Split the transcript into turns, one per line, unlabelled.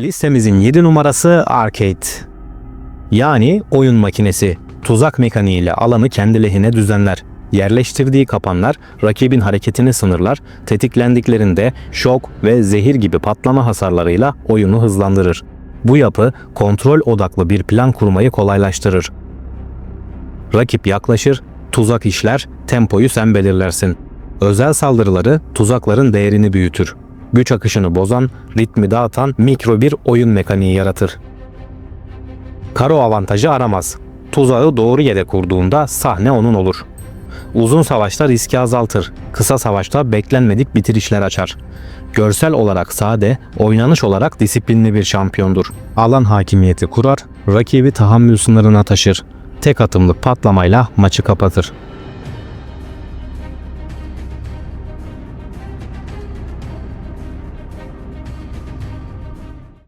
Listemizin 7 numarası Arcade. Yani oyun makinesi. Tuzak mekaniğiyle alanı kendi lehine düzenler. Yerleştirdiği kapanlar rakibin hareketini sınırlar, tetiklendiklerinde şok ve zehir gibi patlama hasarlarıyla oyunu hızlandırır. Bu yapı kontrol odaklı bir plan kurmayı kolaylaştırır. Rakip yaklaşır, tuzak işler, tempoyu sen belirlersin. Özel saldırıları tuzakların değerini büyütür. Güç akışını bozan, ritmi dağıtan mikro bir oyun mekaniği yaratır. Karo avantajı aramaz. Tuzağı doğru yere kurduğunda sahne onun olur. Uzun savaşta riski azaltır. Kısa savaşta beklenmedik bitirişler açar. Görsel olarak sade, oynanış olarak disiplinli bir şampiyondur. Alan hakimiyeti kurar, rakibi tahammül sınırına taşır. Tek atımlık patlamayla maçı kapatır.